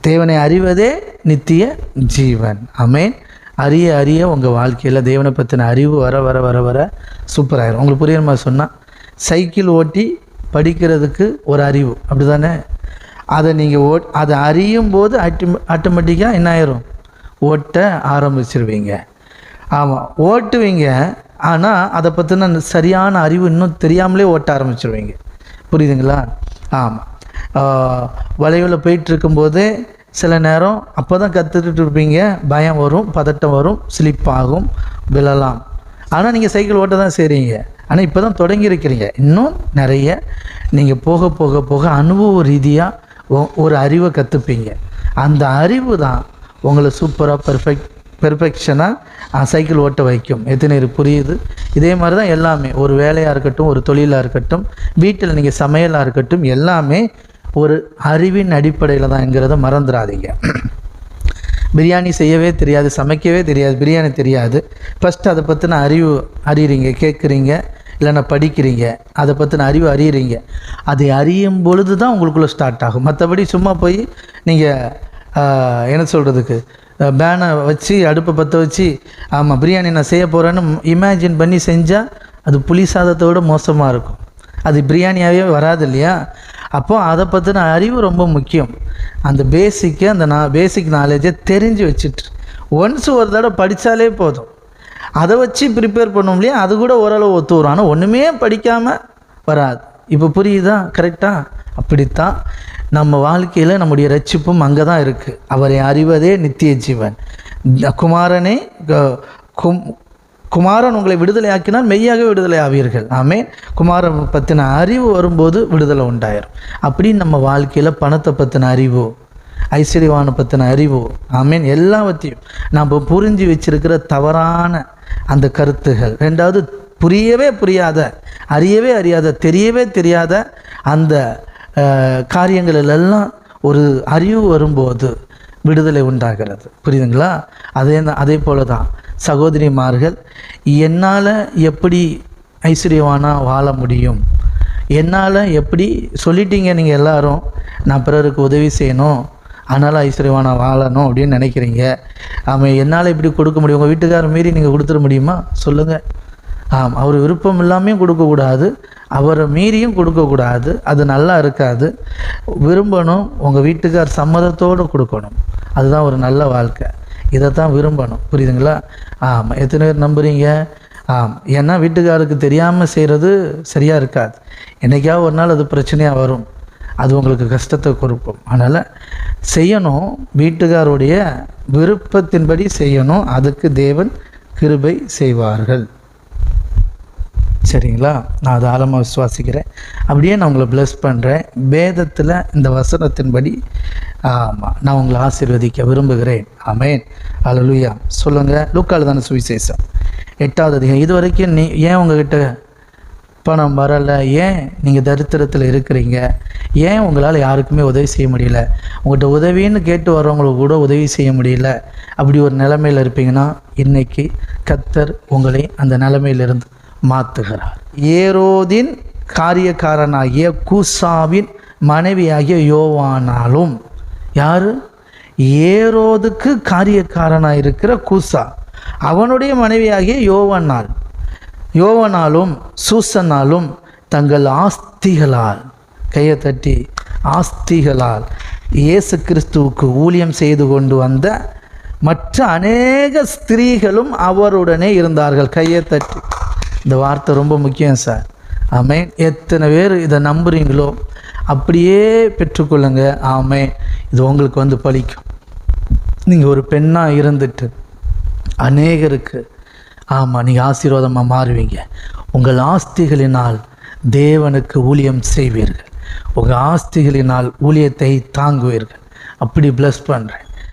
தேவனை அறிவதே நித்திய ஜீவன். அமேன் அறிய அறிய உங்கள் வாழ்க்கையில் தேவனை பற்றின அறிவு வர வர வர வர சூப்பராயிரும். உங்களுக்கு புரியுற மாதிரி சொன்னால் சைக்கிள் ஓட்டி படிக்கிறதுக்கு ஒரு அறிவு. அப்படி தானே அதை நீங்கள் ஓ அதை அறியும் போது ஆட்டோ ஆட்டோமேட்டிக்காக என்ன ஆயிரும்? ஓட்ட ஆரம்பிச்சிருவீங்க. ஆமாம் ஓட்டுவீங்க. ஆனால் அதை பற்றின சரியான அறிவு இன்னும் தெரியாமலே ஓட்ட ஆரம்பிச்சிருவீங்க. புரியுதுங்களா? ஆமாம் வளைவில் போயிட்டுருக்கும்போதே சில நேரம் அப்போ தான் கற்றுக்கிட்டு இருப்பீங்க. பயம் வரும் பதட்டம் வரும் ஸ்லிப் ஆகும் விழலாம். ஆனால் நீங்கள் சைக்கிள் ஓட்ட தான் செய்கிறீங்க ஆனால் இப்போ தான் தொடங்கியிருக்கிறீங்க இன்னும் நிறைய நீங்கள் போக போக போக அனுபவ ரீதியாக ஒரு அறிவை கற்றுப்பீங்க அந்த அறிவு தான் உங்களை சூப்பராக பெர்ஃபெக்ட் பெர்ஃபெக்ஷனாக சைக்கிள் ஓட்ட வைக்கும். எத்தனை புரியுது? இதே மாதிரி தான் எல்லாமே. ஒரு வேலையாக இருக்கட்டும் ஒரு தொழிலாக இருக்கட்டும் வீட்டில் நீங்கள் சமையலாக இருக்கட்டும் எல்லாமே ஒரு அறிவின் அடிப்படையில் தான்ங்கிறத மறந்துடாதீங்க பிரியாணி செய்யவே தெரியாது சமைக்கவே தெரியாது பிரியாணி தெரியாது. ஃபஸ்ட்டு அதை பற்றின அறிவு அறியறீங்க கேட்குறீங்க இல்லைன்னா படிக்கிறீங்க அதை பற்றின அறிவு அறியறீங்க. அதை அறியும் பொழுது தான் உங்களுக்குள்ளே ஸ்டார்ட் ஆகும். மற்றபடி சும்மா போய் நீங்கள் என்ன சொல்கிறதுக்கு பேனை வச்சு அடுப்பை பற்ற வச்சு ஆமாம் பிரியாணி நான் செய்ய போகிறேன்னு இமேஜின் பண்ணி செஞ்சால் அது புளி சாதத்தை விட மோசமாக இருக்கும். அது பிரியாணியாகவே வராது இல்லையா? அப்போ அதை பற்றின அறிவு ரொம்ப முக்கியம். அந்த பேசிக்கை அந்த நான் பேசிக் நாலேஜை தெரிஞ்சு வச்சுட்டு ஒன்ஸ் ஒரு தடவை படித்தாலே போதும். அதை வச்சு ப்ரிப்பேர் பண்ணோம் இல்லையா? அது கூட ஓரளவு ஒத்து வரும். ஆனால் ஒன்றுமே படிக்காமல் வராது. இப்போ புரியுதா? கரெக்டாக அப்படித்தான். நம்ம வாழ்க்கையில் நம்முடைய ரட்சிப்பும் அங்கே தான் இருக்குது அவரை அறிவதே நித்திய ஜீவன். குமாரனே க- கும் குமாரன் உங்களை விடுதலை ஆக்கினால் மெய்யாக விடுதலை ஆவீர்கள். ஆமே குமாரன் பற்றின அறிவு வரும்போது விடுதலை உண்டாயிரும். அப்படின்னு நம்ம வாழ்க்கையில் பணத்தை பற்றின அறிவோ ஐஸ்வர்யவான பற்றின அறிவோ ஆமீன் எல்லாவற்றையும் நம்ம புரிஞ்சு வச்சிருக்கிற தவறான அந்த கருத்துகள். ரெண்டாவது புரியவே புரியாத அறியவே அறியாத தெரியவே தெரியாத அந்த காரியங்களிலெல்லாம் ஒரு அறிவு வரும்போது விடுதலை உண்டாகிறது. புரியுதுங்களா? அதே தான் அதே போல தான் சகோதரிமார்கள் என்னால் எப்படி ஐஸ்வர்யவானா வாழ முடியும்? என்னால் எப்படி சொல்லிட்டீங்க நீங்கள் எல்லாரும் நான் பிறருக்கு உதவி செய்யணும் அதனால் ஐஸ்வர்யவானா வாழணும் அப்படின்னு நினைக்கிறீங்க. ஆமாம் என்னால் இப்படி கொடுக்க முடியும்? உங்கள் வீட்டுக்காரர் மீறி நீங்கள் கொடுத்துட முடியுமா? சொல்லுங்கள் ஆம் அவர் விருப்பம் இல்லாமையும் கொடுக்கக்கூடாது. அவரை மீறியும் கொடுக்கக்கூடாது அது நல்லா இருக்காது. விரும்பணும் உங்கள் வீட்டுக்கார் சம்மதத்தோடு கொடுக்கணும். அதுதான் ஒரு நல்ல வாழ்க்கை. இதை தான் விரும்பணும். புரியுதுங்களா? ஆமாம் எத்தனை பேர் நம்புறீங்க? ஆமாம் ஏன்னா வீட்டுக்காருக்கு தெரியாமல் செய்கிறது சரியாக இருக்காது. என்னைக்காவது ஒரு நாள் அது பிரச்சனையாக வரும். அது உங்களுக்கு கஷ்டத்தை கொடுக்கும். அதனால் செய்யணும். வீட்டுக்காருடைய விருப்பத்தின்படி செய்யணும். அதுக்கு தேவன் கிருபை செய்வார்கள். சரிங்களா? நான் அதை ஆழமாக விசுவாசிக்கிறேன். அப்படியே நான் உங்களை பிளஸ் பண்ணுறேன் வேதத்தில் இந்த வசனத்தின்படி ஆமாம் நான் உங்களை ஆசீர்வதிக்க விரும்புகிறேன். ஆமேன். அல்லேலூயா சொல்லுங்கள் லூக்கால் தானே சுவிசேஷம்? எட்டாவது அதிகம் இது வரைக்கும் நீ ஏன் உங்ககிட்ட பணம் வரலை? ஏன் நீங்கள் தரித்திரத்தில் இருக்கிறீங்க? ஏன் உங்களால் யாருக்குமே உதவி செய்ய முடியல? உங்கள்கிட்ட உதவின்னு கேட்டு வரவங்களுக்கு கூட உதவி செய்ய முடியல. அப்படி ஒரு நிலைமையில் இருப்பீங்கன்னா இன்னைக்கு கத்தர் உங்களை அந்த நிலைமையிலிருந்து மாற்றுகிறார் ஏரோதின் காரியக்காரனாகிய கூசாவின் மனைவியாகிய யோவானாலும் யார்? ஏரோதுக்கு காரியக்காரனாக இருக்கிற கூசா. அவனுடைய மனைவியாகிய யோவனால் யோவனாலும் சூசனாலும் தங்கள் ஆஸ்திகளால் கையை தட்டி ஆஸ்திகளால் இயேசு கிறிஸ்துவுக்கு ஊழியம் செய்து கொண்டு வந்த மற்ற அநேக ஸ்திரீகளும் அவருடனே இருந்தார்கள். கையை தட்டி. இந்த வார்த்தை ரொம்ப முக்கியம் சார். ஆமேன். எத்தனை பேர் இதை நம்புறீங்களோ அப்படியே பெற்றுக்கொள்ளுங்க. ஆமே இது உங்களுக்கு வந்து பழிக்கும் நீங்கள் ஒரு பெண்ணாக இருந்துட்டு அநேகருக்கு ஆமாம் நீங்கள் ஆசீர்வாதமாக மாறுவீங்க. உங்கள் ஆஸ்திகளினால் தேவனுக்கு ஊழியம் செய்வீர்கள். உங்கள் ஆஸ்திகளினால் ஊழியத்தை தாங்குவீர்கள். அப்படி ப்ளஸ் பண்ணுறேன்